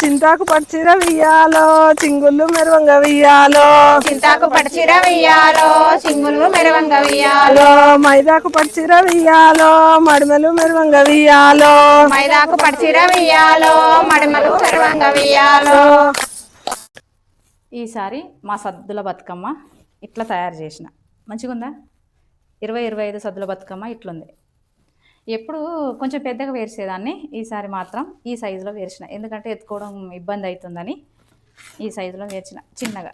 చింతాకు పచ్చిర వియ్యాలో చింగుళ్ళు మెరవంగ వియ్యాలో. చింతాకు పడిచిర వెయ్యాలో సింగులు మెరవంగ వెయ్యాలో. మైదాకు పచ్చిర వియ్యాలో మడిమెలు మెరవంగ వియ్యాలో. మైదాకు పడిచిర వెయ్యాలో మడిమలు మెరవంగ వెయ్యాలో. ఈసారి మా సద్దుల బతుకమ్మ ఇట్లా తయారు చేసిన. మంచిగా ఉందా ఇరవై ఇరవై ఐదు సద్దుల బతుకమ్మ ఇట్లుంది. ఎప్పుడు కొంచెం పెద్దగా వేర్చేదాన్ని. ఈసారి మాత్రం ఈ సైజులో వేర్చిన. ఎందుకంటే ఎత్తుకోవడం ఇబ్బంది అవుతుందని ఈ సైజులో వేర్చిన. చిన్నగా.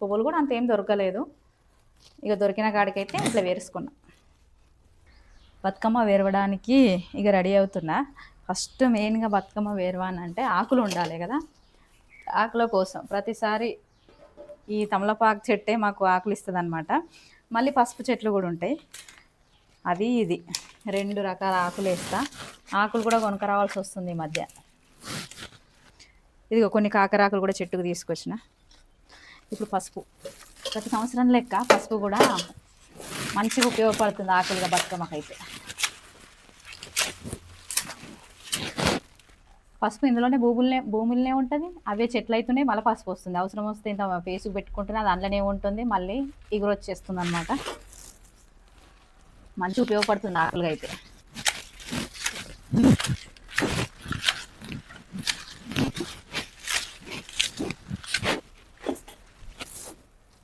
పువ్వులు కూడా అంత ఏం దొరకలేదు. ఇక దొరికిన కాడికైతే ఇట్లా వేరుసుకున్నా. బతుకమ్మ వేరవడానికి ఇక రెడీ అవుతున్నా. ఫస్ట్ మెయిన్గా బతుకమ్మ వేరవానంటే ఆకులు ఉండాలి కదా. ఆకుల కోసం ప్రతిసారి ఈ తమలపాకు చెట్టే మాకు ఆకులు ఇస్తుంది అనమాట మళ్ళీ పసుపు చెట్లు కూడా ఉంటాయి. అది ఇది. రెండు రకాల ఆకులు వేస్తా. ఆకులు కూడా కొనుక్కరావాల్సి వస్తుంది ఈ మధ్య. ఇదిగో కొన్ని కాకరాకులు కూడా చెట్టుకు తీసుకొచ్చిన. ఇప్పుడు పసుపు. ప్రతి సంవత్సరం లెక్క పసుపు కూడా మంచిగా ఉపయోగపడుతుంది ఆకులుగా బతుకమ్మకైతే. పసుపు ఇందులోనే భూములనే భూములనే ఉంటుంది అవే చెట్లు అవుతున్నాయి మళ్ళీ పసుపు వస్తుంది. అవసరం వస్తే ఇంత ఫేస్కి పెట్టుకుంటున్నా దాంట్లోనే ఉంటుంది మళ్ళీ ఇగురొచ్చేస్తుంది అనమాట మంచి ఉపయోగపడుతుంది ఆకులుగా అయితే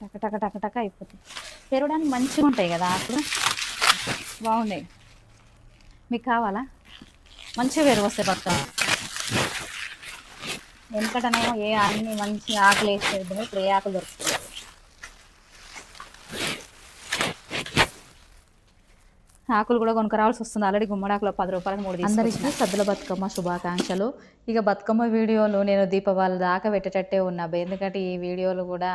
టక టక టక టక అయిపోతాయి. పెరగడానికి మంచిగా ఉంటాయి కదా ఆకులు? బాగున్నాయి. మీకు కావాలా? మంచిగా వేరు వస్తాయి పక్క. వెనకటనేమో ఏ అన్ని మంచి ఆకులు వేసేది ఇప్పుడు ఏ ఆకులు దొరుకుతాయి? ఆకులు కూడా కొనుక్కరావాల్సి వస్తుంది. ఆల్రెడీ గుమ్మడాకులో పది రూపాయలకు మూడు అందరికీ సద్దుల బతుకమ్మ శుభాకాంక్షలు. ఇక బతుకమ్మ వీడియోలు నేను దీపావళి దాకా పెట్టేటట్టే ఉన్నా. ఎందుకంటే ఈ వీడియోలు కూడా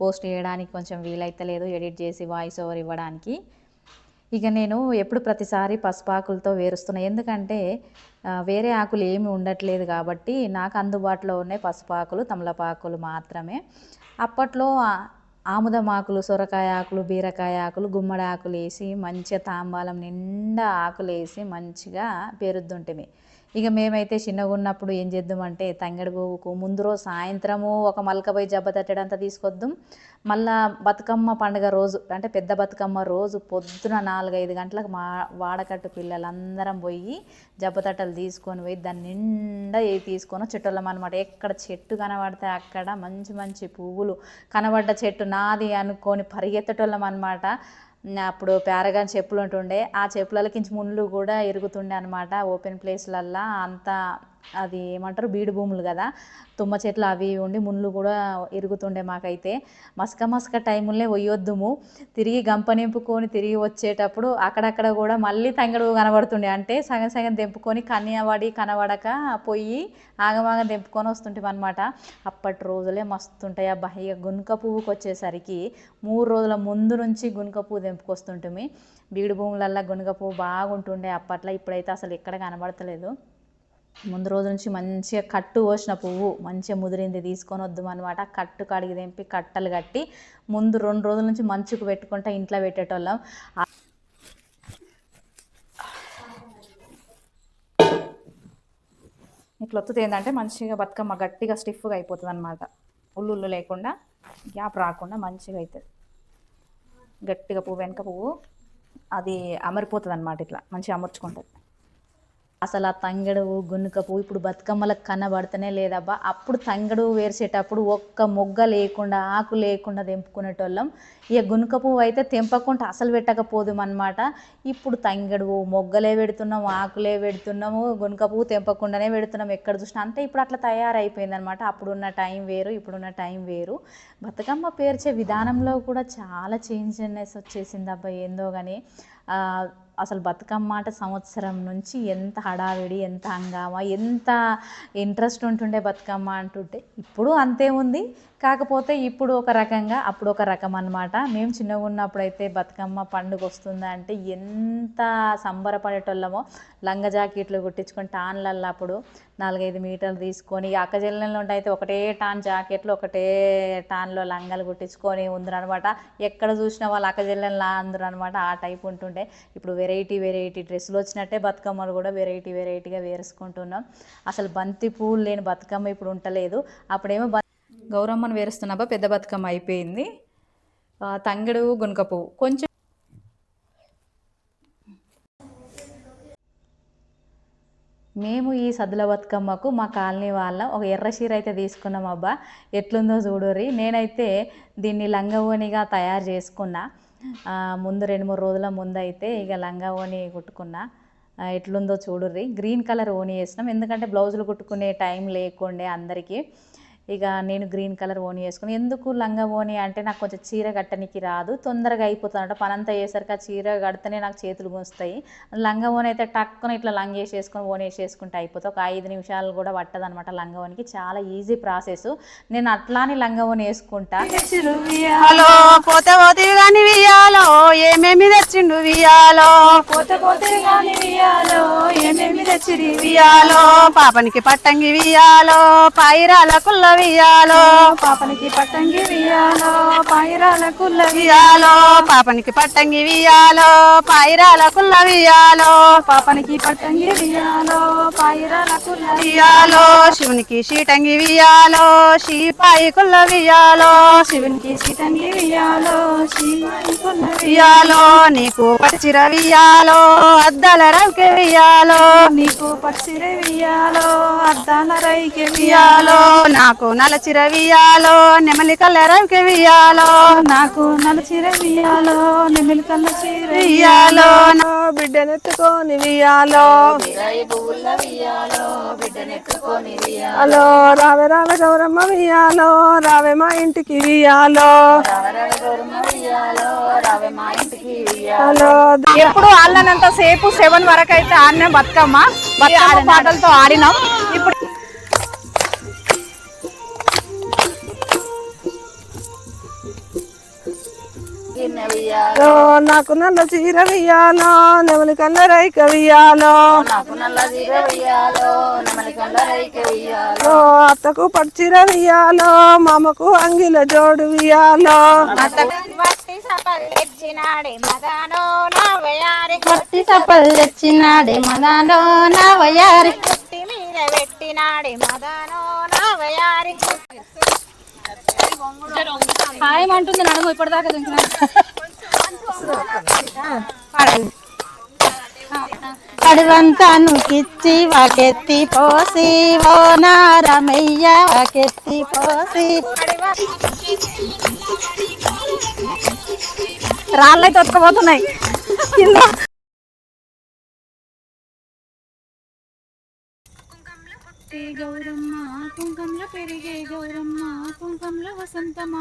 పోస్ట్ చేయడానికి కొంచెం వీలైతలేదు ఎడిట్ చేసి వాయిస్ ఓవర్ ఇవ్వడానికి. ఇక నేను ఎప్పుడు ప్రతిసారి పసుపాకులతో వేరుస్తున్నా. ఎందుకంటే వేరే ఆకులు ఏమి ఉండట్లేదు కాబట్టి నాకు అందుబాటులో ఉన్నాయి పసుపాకులు తమలపాకులు మాత్రమే. అప్పట్లో ఆముదం ఆకులు సొరకాయ ఆకులు బీరకాయ ఆకులు గుమ్మడి ఆకులు వేసి మంచిగా తాంబాలం నిండా ఆకులు వేసి మంచిగా పేరుద్దుంటిమి. ఇక మేమైతే చిన్నగా ఉన్నప్పుడు ఏం చేద్దామంటే తంగడి బోవుకు ముందు రోజు సాయంత్రము ఒక మలకపై జబ్బ తట్టడంతా తీసుకొద్దాం. మళ్ళా బతుకమ్మ పండుగ రోజు అంటే పెద్ద బతుకమ్మ రోజు పొద్దున నాలుగైదు గంటలకు మా వాడకట్టు పిల్లలందరం పోయి జబ్బ తట్టలు తీసుకొని పోయి దాన్ని నిండా ఏ తీసుకొని చెట్టులం అనమాట ఎక్కడ చెట్టు కనబడితే అక్కడ మంచి మంచి పువ్వులు కనబడ్డ చెట్టు నాది అనుకొని పరిగెత్తటోళ్ళం అనమాట అప్పుడు పారగాన్ చెప్పులు ఉంటుండే ఆ చెప్పులకించి ముళ్ళు కూడా ఇరుగుతుండే అనమాట ఓపెన్ ప్లేస్లల్లా అంతా అది ఏమంటారు? బీడు భూములు కదా. తుమ్మ చెట్లు అవి ఇవి ఉండి ముళ్ళు కూడా ఇరుగుతుండే మాకైతే. మసక మసక టైములనే పోయొద్దుము తిరిగి గంప నింపుకొని తిరిగి వచ్చేటప్పుడు అక్కడక్కడ కూడా మళ్ళీ తంగడు కనబడుతుండే. అంటే సగం సగం తెంపుకొని కన్యవాడి కనబడక పోయి ఆగమాగం తెంపుకొని వస్తుంటాం అనమాట అప్పటి రోజులే మస్తుంటాయి ఆ ఇక గునుక పువ్వుకి వచ్చేసరికి మూడు రోజుల ముందు నుంచి గునుక పువ్వు తెంపుకొస్తుంటిమి. బీడు భూములల్లో గునుక పువ్వు బాగుంటుండే అప్పట్లో. ఇప్పుడైతే అసలు ఎక్కడ కనబడతలేదు. ముందు రోజు నుంచి మంచిగా కట్టు పోసిన పువ్వు మంచిగా ముదిరింది తీసుకొని వద్దాం అనమాట కట్టు కడిగి తెంపి కట్టలు కట్టి ముందు రెండు రోజుల నుంచి మంచుకు పెట్టుకుంటా ఇంట్లో పెట్టేటోళ్ళం. ఇట్లా ఒత్తుతే ఏంటంటే మంచిగా బతుకమ్మ గట్టిగా స్టిఫ్గా అయిపోతుంది అనమాట ఉల్లుళ్ళు లేకుండా గ్యాప్ రాకుండా మంచిగా అవుతుంది గట్టిగా పువ్వు వెనక పువ్వు అది అమరిపోతుంది అనమాట ఇట్లా మంచిగా అమర్చుకుంటుంది. అసలు ఆ తంగడు గునుక పువ్వు ఇప్పుడు బతుకమ్మలకు కనబడతనే లేదబ్బా. అప్పుడు తంగడు వేసేటప్పుడు ఒక్క మొగ్గ లేకుండా ఆకు లేకుండా తెంపుకునేటోళ్ళం. ఇక గునుక పువ్వు అయితే తెంపకుండా అసలు పెట్టకపోదు అనమాట ఇప్పుడు తంగడు మొగ్గలే పెడుతున్నాము ఆకులే పెడుతున్నాము గునుక పువ్వు తెంపకుండానే పెడుతున్నాం. ఎక్కడ చూసినా అంటే ఇప్పుడు అట్లా తయారైపోయింది అనమాట అప్పుడున్న టైం వేరు ఇప్పుడున్న టైం వేరు. బతుకమ్మ పేర్చే విధానంలో కూడా చాలా చేంజ్నెస్ వచ్చేసింది అబ్బా ఏందో కానీ అసలు బతుకమ్మ ఆట సంవత్సరం నుంచి ఎంత హడావిడి ఎంత హంగామా ఎంత ఇంట్రెస్ట్ ఉంటుండే బతుకమ్మ అంటుంటే ఇప్పుడు అంతే ఉంది. కాకపోతే ఇప్పుడు ఒక రకంగా అప్పుడు ఒక రకం అన్నమాట. మేము చిన్నగా ఉన్నప్పుడైతే బతుకమ్మ పండుగ వస్తుందా అంటే ఎంత సంబరపడేటోళ్ళమో లంగ జాకెట్లు కుట్టించుకొని టాన్లల్లో అప్పుడు నాలుగైదు మీటర్లు తీసుకొని ఇక అక్క ఉంటే అయితే ఒకటే టాన్ జాకెట్లు ఒకటే టాన్లో లంగాలు కుట్టించుకొని ఉందరనమాట ఎక్కడ చూసినా వాళ్ళు అక్క చెల్లెళ్ళ అందరు అనమాట ఆ టైప్ ఉంటుండే. ఇప్పుడు వెరైటీ వెరైటీ డ్రెస్సులు వచ్చినట్టే బతుకమ్మలు కూడా వెరైటీ వెరైటీగా వేసుకుంటున్నాం. అసలు బంతి పూలు లేని బతుకమ్మ ఇప్పుడు ఉండలేదు అప్పుడేమో గౌరమ్మను వేరుస్తున్నాబా పెద్ద బతుకమ్మ అయిపోయింది. తంగడు గునుకపు పువ్వు. కొంచెం మేము ఈ సద్దుల బతుకమ్మకు మా కాలనీ వాళ్ళం. ఒక ఎర్ర చీర అయితే తీసుకున్నాం అబ్బా. ఎట్లుందో చూడుర్రి. నేనైతే దీన్ని లంగవోనిగా తయారు చేసుకున్నా. ముందు రెండు మూడు రోజుల ముందు అయితే ఇక లంగా కుట్టుకున్నా. ఎట్లుందో చూడుర్రి. గ్రీన్ కలర్ ఓని వేసినాం. ఎందుకంటే బ్లౌజులు కుట్టుకునే టైం లేకుండే అందరికీ. ఇక నేను గ్రీన్ కలర్ ఓని వేసుకుని ఎందుకు లంగా ఓని అంటే నాకు కొంచెం చీర కట్టనికి రాదు తొందరగా అయిపోతుంది పనంతా వేసరికి ఆ చీర కడితేనే నాకు చేతులు గుంచుతాయి లంగా ఓని అయితే టక్కున ఇట్లా లంగ వేసి వేసుకొని ఓని వేసి వేసుకుంటే అయిపోతుంది. ఒక ఐదు నిమిషాలు కూడా పట్టదు అనమాట లంగా ఓనికి. చాలా ఈజీ ప్రాసెస్. నేను అట్లానే లంగా ఓని వేసుకుంటా. హలో పోతే పోతే గాని వియాలో ఏమేమి తెచ్చిండు వియాలో పోతే పోతే గాని వియాలో ఏమేమి తెచ్చిరి వియాలో పాపనికి పట్టంగి వియాలో పైరాల కుల్ల పాపనికి పట్టంగి వియాలో పాయిరాల కుల్ల వియాలో పాపనికి పట్టంగి వియాలో పైరాల కుల్ల వియాలో పాపనికి పట్టంగి వియాలో పాయిరాల కుల్ల వియాలో శివునికి శీటంగి వియాలో శీపాయి కుల్ల వియాలో శివునికి సీతంగి వియాలో శివాయి కుల్ల వియాలో నీకు పచ్చిర వియాలో అద్దాల రవికి వియాలో నీకు పచ్చిరే వియాలో అద్దాల రైకి వియాలో నాకు నలచిర వియాలో నెమలి కల్లెరవికి వియాలో నాకు నలచిర వియాలో నిమిలి కల్ల చీర వియాలో బిడ్డనెత్తుకొని వియాలో హలో రావే రావే గౌరమ్మ వియాలో రావే మా ఇంటికి వియాలో హలో ఎప్పుడు ఆడినంత సేపు సెవెన్ వరకు అయితే ఆడినాం బతుకమ్మ. బతుకమ్మ పాటలతో ఆడినాం. ఇప్పుడు నాకు నల్ల చీర వియాలో నెమలి కల్ల రైక వియాలో ఓ అత్తకు పచ్చిర వియాలో మామకు అంగిల జోడు వియాలో వట్టి సపల్ తెచ్చినాడే మదానో నా వయారి కొట్టి సపలు తెచ్చినాడే మదాలో నా వయారి కొట్టి మీద పెట్టినాడే మదానో నా వయారి హాయమంటుంది నడుము ఇప్పటిదాకా అడుగంతా నుకిచ్చి వాకెత్తి పోసి ఓ నారమయ్య వాకెత్తి పోసి. రాళ్ళైతే గౌరమ్మ కుంకంలో పెరిగే గౌరమ్మ కుంకంలో వసంతమా